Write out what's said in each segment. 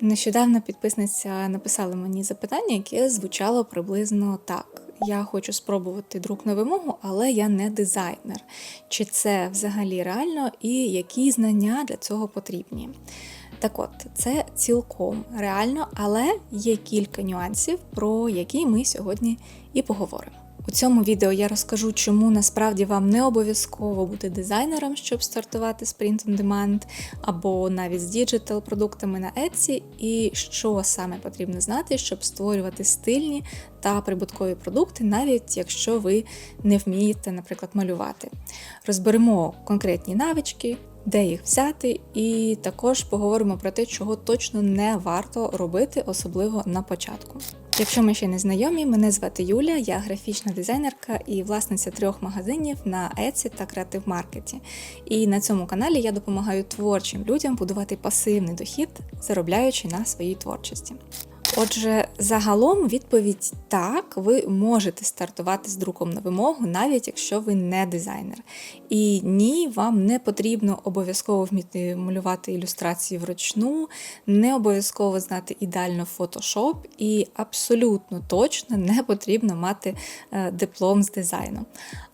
Нещодавно підписниця написала мені запитання, яке звучало приблизно так. Я хочу спробувати друк на вимогу, але я не дизайнер. Чи це взагалі реально і які знання для цього потрібні? Так от, це цілком реально, але є кілька нюансів, про які ми сьогодні і поговоримо. У цьому відео я розкажу, чому насправді вам не обов'язково бути дизайнером, щоб стартувати з Print on Demand, або навіть з діджитал продуктами на Etsy, і що саме потрібно знати, щоб створювати стильні та прибуткові продукти, навіть якщо ви не вмієте, наприклад, малювати. Розберемо конкретні навички. Де їх взяти, і також поговоримо про те, чого точно не варто робити, особливо на початку. Якщо ми ще не знайомі, мене звати Юля, я графічна дизайнерка і власниця трьох магазинів на Etsy та Creative Market. І на цьому каналі я допомагаю творчим людям будувати пасивний дохід, заробляючи на своїй творчості. Отже, загалом відповідь так, ви можете стартувати з друком на вимогу, навіть якщо ви не дизайнер. І ні, вам не потрібно обов'язково вміти малювати ілюстрації вручну, не обов'язково знати ідеально Photoshop, і абсолютно точно не потрібно мати е, диплом з дизайну.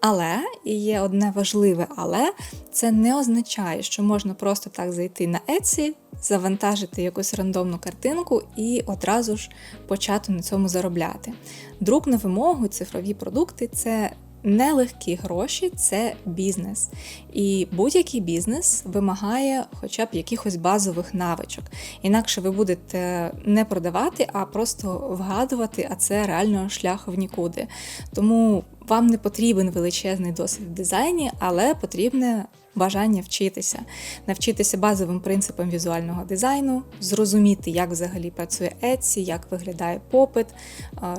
Але і є одне важливе, але це не означає, що можна просто так зайти на Etsy, завантажити якусь рандомну картинку і одразу ж почати на цьому заробляти. Друк на вимогу, цифрові продукти це нелегкі гроші, це бізнес. І будь-який бізнес вимагає хоча б якихось базових навичок. Інакше ви будете не продавати, а просто вгадувати, а це реально шлях в нікуди. Тому вам не потрібен величезний досвід в дизайні, але потрібне бажання вчитися, навчитися базовим принципам візуального дизайну, зрозуміти, як взагалі працює Etsy, як виглядає попит,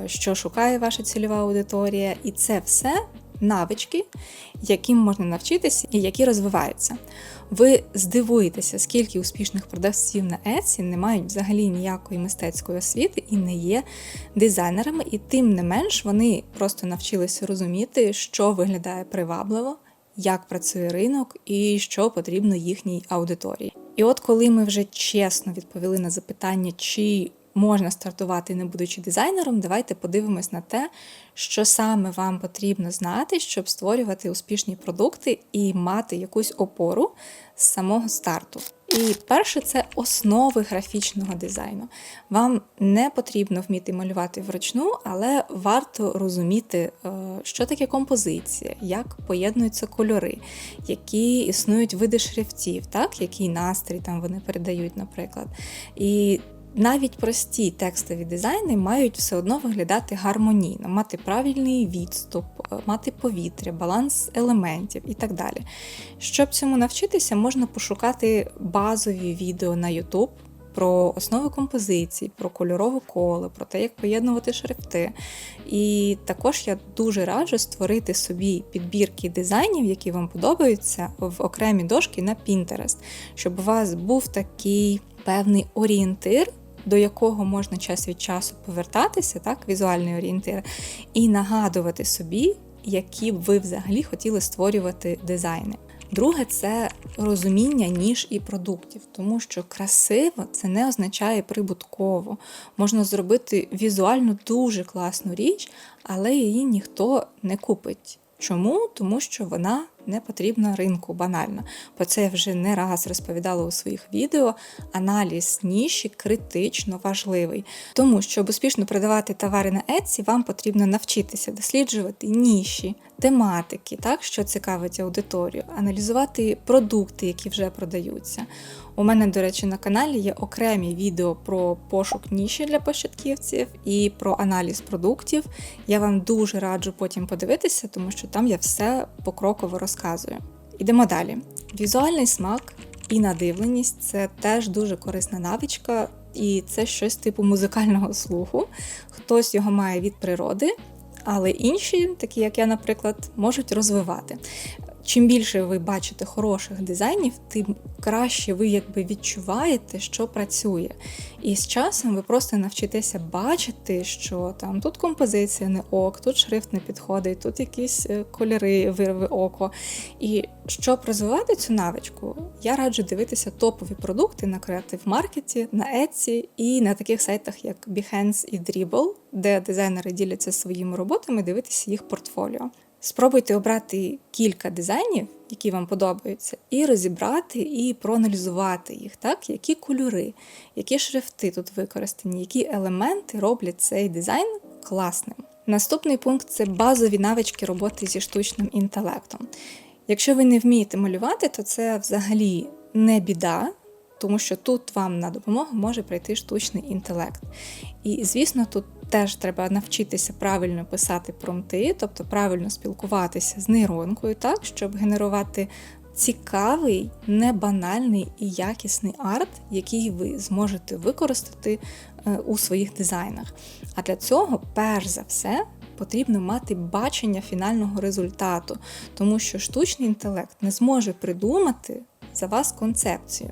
що шукає ваша цільова аудиторія, і це все навички, яким можна навчитися і які розвиваються. Ви здивуєтеся, скільки успішних продавців на Etsy не мають взагалі ніякої мистецької освіти і не є дизайнерами, і тим не менш вони просто навчилися розуміти, що виглядає привабливо, як працює ринок і що потрібно їхній аудиторії. І от коли ми вже чесно відповіли на запитання, чи можна стартувати, не будучи дизайнером, давайте подивимось на те, що саме вам потрібно знати, щоб створювати успішні продукти і мати якусь опору з самого старту. І перше, це основи графічного дизайну. Вам не потрібно вміти малювати вручну, але варто розуміти, е, що таке композиція, як поєднуються кольори, які існують види шрифтів, так, який настрій там вони передають, наприклад. І навіть прості текстові дизайни мають все одно виглядати гармонійно, мати правильний відступ, е, мати повітря, баланс елементів і так далі. Щоб цьому навчитися, можна пошукати базові відео на YouTube. Про основи композиції, про кольорове коло, про те, як поєднувати шрифти. І також я дуже раджу створити собі підбірки дизайнів, які вам подобаються, в окремі дошки на Pinterest, щоб у вас був такий певний орієнтир до якого можна час від часу повертатися, так, візуальний орієнтир, і нагадувати собі, які б ви взагалі хотіли створювати дизайни. Друге, це розуміння ніж і продуктів, тому що красиво це не означає прибутково. Можна зробити візуально дуже класну річ, але її ніхто не купить. Чому? Тому що вона не потрібна ринку банально. Про це я вже не раз розповідала у своїх відео. Аналіз ніші критично важливий. Тому, щоб успішно продавати товари на Etsy, вам потрібно навчитися досліджувати ніші, тематики, так, що цікавить аудиторію, аналізувати продукти, які вже продаються. У мене, до речі, на каналі є окремі відео про пошук ніші для початківців і про аналіз продуктів. Я вам дуже раджу потім подивитися, тому що там я все покроково розказую. Ідемо далі. Візуальний смак і надивленість це теж дуже корисна навичка, і це щось типу музикального слуху. Хтось його має від природи, але інші, такі як я, наприклад, можуть розвивати. Чим більше ви бачите хороших дизайнів, тим краще ви якби відчуваєте, що працює. І з часом ви просто навчитеся бачити, що там тут композиція не ок, тут шрифт не підходить, тут якісь е, кольори вирви око. І щоб розвивати цю навичку, я раджу дивитися топові продукти на креатив маркеті, на Etsy і на таких сайтах, як Behance і Dribble, де дизайнери діляться своїми роботами, дивитися їх портфоліо. Спробуйте обрати кілька дизайнів, які вам подобаються, і розібрати і проаналізувати їх, так? які кольори, які шрифти тут використані, які елементи роблять цей дизайн класним. Наступний пункт це базові навички роботи зі штучним інтелектом. Якщо ви не вмієте малювати, то це взагалі не біда, тому що тут вам на допомогу може прийти штучний інтелект. І, звісно, тут теж треба навчитися правильно писати промти, тобто правильно спілкуватися з нейронкою, так, щоб генерувати цікавий, небанальний і якісний арт, який ви зможете використати е, у своїх дизайнах. А для цього, перш за все, потрібно мати бачення фінального результату, тому що штучний інтелект не зможе придумати за вас концепцію.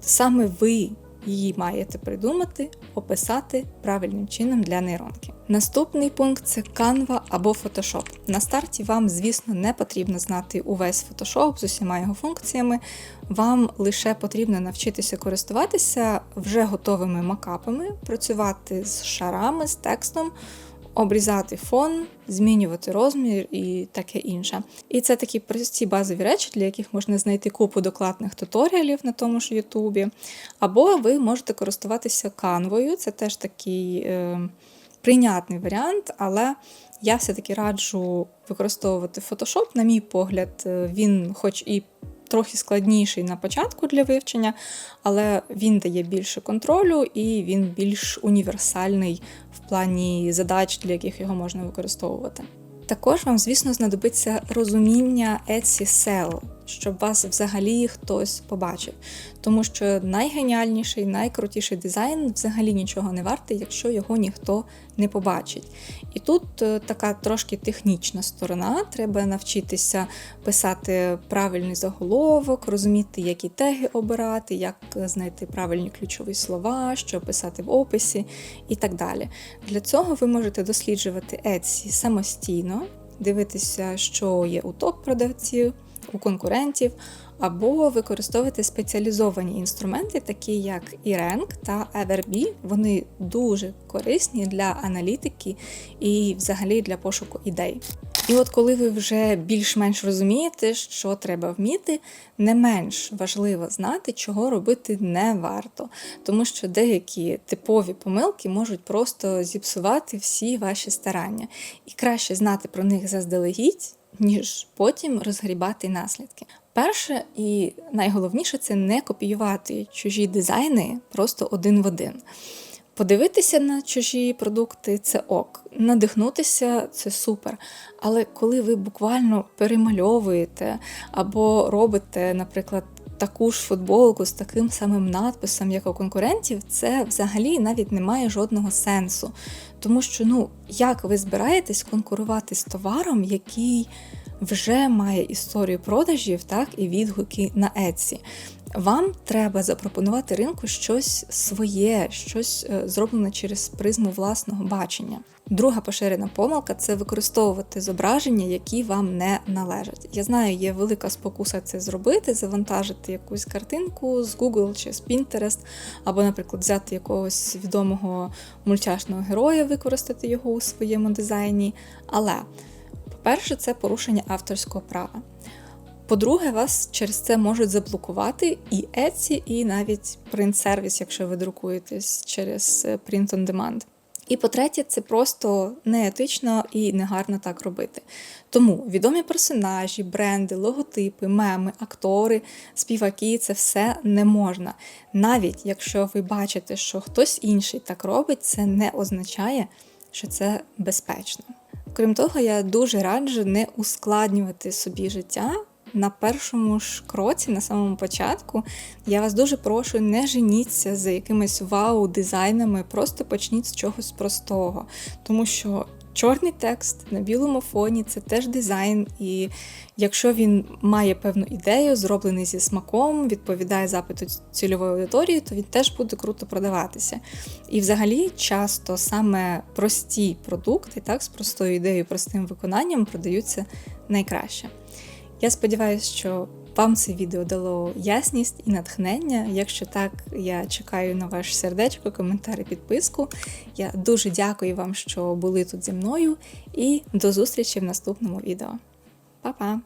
Саме ви її маєте придумати, описати правильним чином для нейронки. Наступний пункт це Canva або Photoshop. На старті вам, звісно, не потрібно знати увесь Photoshop з усіма його функціями. Вам лише потрібно навчитися користуватися вже готовими макапами, працювати з шарами, з текстом обрізати фон, змінювати розмір і таке інше. І це такі прості базові речі, для яких можна знайти купу докладних туторіалів на тому ж Ютубі. Або ви можете користуватися канвою, це теж такий е, прийнятний варіант, але я все-таки раджу використовувати Photoshop, на мій погляд, е, він, хоч і трохи складніший на початку для вивчення, але він дає більше контролю і він більш універсальний в плані задач, для яких його можна використовувати. Також вам, звісно, знадобиться розуміння Etsy SEO, щоб вас взагалі хтось побачив. Тому що найгеніальніший, найкрутіший дизайн взагалі нічого не вартий, якщо його ніхто не побачить. І тут е, така трошки технічна сторона. Треба навчитися писати правильний заголовок, розуміти, які теги обирати, як знайти правильні ключові слова, що писати в описі і так далі. Для цього ви можете досліджувати Etsy самостійно, дивитися, що є у топ-продавців у конкурентів, або використовувати спеціалізовані інструменти, такі як e та Everbee. Вони дуже корисні для аналітики і взагалі для пошуку ідей. І от коли ви вже більш-менш розумієте, що треба вміти, не менш важливо знати, чого робити не варто, тому що деякі типові помилки можуть просто зіпсувати всі ваші старання. І краще знати про них заздалегідь ніж потім розгрібати наслідки. Перше і найголовніше це не копіювати чужі дизайни просто один в один. Подивитися на чужі продукти це ок, надихнутися це супер. Але коли ви буквально перемальовуєте або робите, наприклад, таку ж футболку з таким самим надписом, як у конкурентів, це взагалі навіть не має жодного сенсу. Тому що, ну, як ви збираєтесь конкурувати з товаром, який вже має історію продажів, так, і відгуки на Etsy. Вам треба запропонувати ринку щось своє, щось е, зроблене через призму власного бачення. Друга поширена помилка це використовувати зображення, які вам не належать. Я знаю, є велика спокуса це зробити, завантажити якусь картинку з Google чи з Pinterest, або, наприклад, взяти якогось відомого мультяшного героя, використати його у своєму дизайні. Але, по-перше, це порушення авторського права. По-друге, вас через це можуть заблокувати і Etsy, і навіть print-сервіс, якщо ви друкуєтесь через е, Print on Demand. І по-третє, це просто неетично і негарно так робити. Тому відомі персонажі, бренди, логотипи, меми, актори, співаки це все не можна. Навіть якщо ви бачите, що хтось інший так робить, це не означає, що це безпечно. Крім того, я дуже раджу не ускладнювати собі життя на першому ж кроці, на самому початку, я вас дуже прошу, не женіться за якимись вау-дизайнами, просто почніть з чогось простого. Тому що чорний текст на білому фоні це теж дизайн. І якщо він має певну ідею, зроблений зі смаком, відповідає запиту цільової аудиторії, то він теж буде круто продаватися. І взагалі часто саме прості продукти, так, з простою ідеєю, простим виконанням продаються найкраще. Я сподіваюся, що вам це відео дало ясність і натхнення. Якщо так, я чекаю на ваше сердечко, коментар і підписку. Я дуже дякую вам, що були тут зі мною, і до зустрічі в наступному відео. Па-па!